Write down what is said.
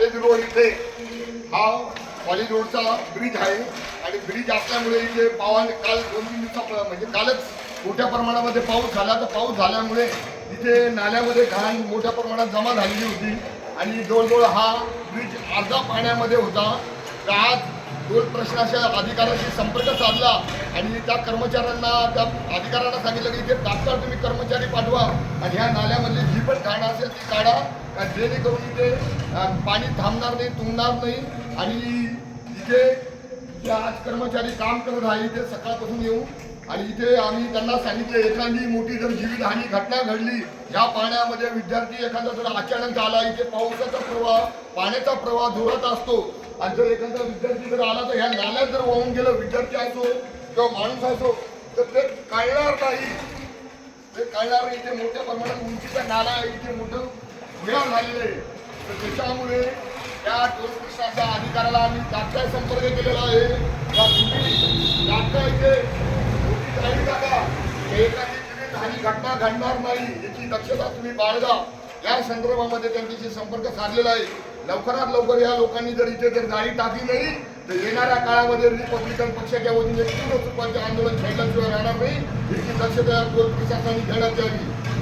College road इथे हा college रोडचा bridge आहे आणि ब्रिज असल्यामुळे इथे पावाने काल दोन तीन दिवसा म्हणजे कालच मोठ्या प्रमाणामध्ये पाऊस झाला. तर पाऊस झाल्यामुळे इथे नाल्यामध्ये घाण मोठ्या प्रमाणात जमा झालेली होती आणि जवळजवळ हा ब्रिज अर्धा पाण्यामध्ये होता. तर आज दोन प्रश्नाच्या अधिकाऱ्याशी संपर्क साधला आणि त्या कर्मचाऱ्यांना त्या अधिकाऱ्यांना सांगितलं की इथे तात्काळ तुम्ही कर्मचारी पाठवा आणि ह्या नाल्यामधली जी पण घाण असेल ती काढा. का जेणेकरून इथे पाणी थांबणार नाही तुंबणार नाही आणि इथे जे आज कर्मचारी काम करत आहे इथे सकाळपासून येऊ आणि इथे आम्ही त्यांना सांगितले एखादी मोठी जर जीवितहानी घटना घडली या पाण्यामध्ये विद्यार्थी एखादा जर अचानक आला इथे पावसाचा प्रवाह पाण्याचा प्रवाह जोरात असतो आणि जर एखादा विद्यार्थी जर आला तर ह्या नाल्यात जर वाहून गेलं विद्यार्थी असो किंवा माणूस असो तर ते कळणार नाही. ते कळणार नाही. इथे मोठ्या प्रमाणात उंचीचा नाला आहे. इथे मोठं विळा झालेलं आहे. तर त्याच्यामुळे त्या टोल प्रशासनाच्या अधिकाऱ्याला आम्ही तात्काळ संपर्क केलेला आहे. का तुम्ही तात्काळ इथे मोठी गाडी टाका. एखादी जीवितहानी घटना घडणार नाही. याची दक्षता तुम्ही बाळगा. या संदर्भामध्ये त्यांच्याशी संपर्क साधलेला आहे. लवकरात लवकर या लोकांनी जर इथे जर गाडी टाकली नाही तर येणाऱ्या काळामध्ये रिपब्लिकन पक्षाच्या वतीने तीव्र स्वरूपाचे आंदोलन छेडल्याशिवाय राहणार नाही. याची दक्षता या प्रशासनाने घेण्यात यावी.